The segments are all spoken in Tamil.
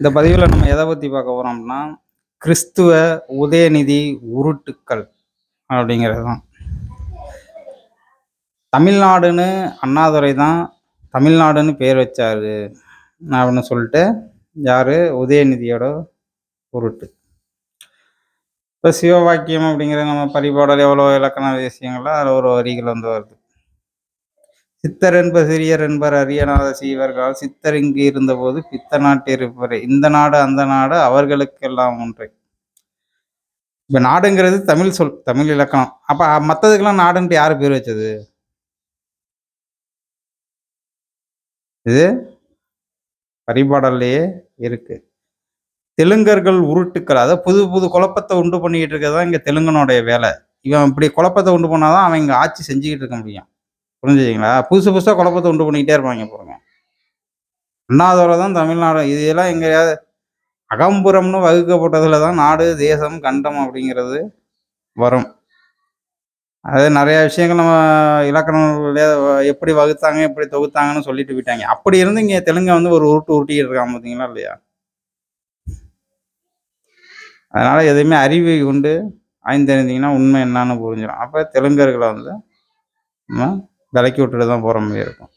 இந்த பதிவில் நம்ம எதை பற்றி பார்க்க போகிறோம் அப்படின்னா கிறிஸ்துவ உதயநிதி உருட்டுக்கள் அப்படிங்கிறது தான் தமிழ்நாடுன்னு அண்ணாதுரை தான் தமிழ்நாடுன்னு பேர் வச்சாரு அப்படின்னு சொல்லிட்டு யார்? உதயநிதியோட உருட்டு. இப்போ சிவவாக்கியம் அப்படிங்கிற நம்ம பரிபாடல் எவ்வளோ இலக்கண விஷயங்கள்லாம் அதில் ஒரு வரிகள் வந்து வருது. சித்தர் என்ப சிறியர் என்பர் அரியநாத சீவர்கள் சித்தர் இங்கு இருந்தபோது பித்த நாட்டு இருப்பர் இந்த நாடு அந்த நாடு அவர்களுக்கெல்லாம் ஒன்று. இப்போ நாடுங்கிறது தமிழ் சொல் தமிழ் இலக்கணம். அப்போ மற்றதுக்கெல்லாம் நாடுன்ட்டு யார் பேர் வச்சது? இது பரிபாடல்லையே இருக்கு. தெலுங்கர்கள் உருட்டுக்கள் அதாவது புது புது குழப்பத்தை உண்டு பண்ணிக்கிட்டு இருக்கிறது தான் இங்கே தெலுங்கனுடைய வேலை. இவன் இப்படி குழப்பத்தை உண்டு பண்ணாதான் அவன் இங்கே ஆட்சி செஞ்சுக்கிட்டு இருக்க முடியும். புரிஞ்சுச்சிங்களா புதுசு புதுசாக குழப்பத்தை உண்டு பண்ணிக்கிட்டே இருப்பாங்க பாருங்க அண்ணாதோரை தான் தமிழ்நாடு. இதெல்லாம் எங்கேயாவது அகம்புறம்னு வகுக்கப்பட்டதில் தான் நாடு தேசம் கண்டம் அப்படிங்கிறது வரும். அது நிறைய விஷயங்கள் நம்ம இலக்கணங்கள எப்படி வகுத்தாங்க எப்படி தொகுத்தாங்கன்னு சொல்லிட்டு போயிட்டாங்க. அப்படி இருந்து இங்கே தெலுங்கை வந்து ஒரு உருட்டு உருட்டிட்டு இருக்காங்க பார்த்தீங்களா இல்லையா? அதனால் எதையுமே அறிவை கொண்டு ஆய்ந்தறிந்தீங்கன்னா உண்மை என்னன்னு புரிஞ்சிடும் அப்போ தெலுங்கர்களை வந்து நம்ம விலக்கி விட்டுட்டு தான் போகிற மாதிரி இருக்கும்.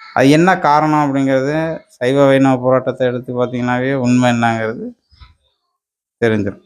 அது என்ன காரணம் அப்படிங்கிறது சைவ வைணவ போராட்டத்தை எடுத்து பார்த்தீங்கன்னாவே உண்மை என்னங்கிறது தெரிஞ்சிடும்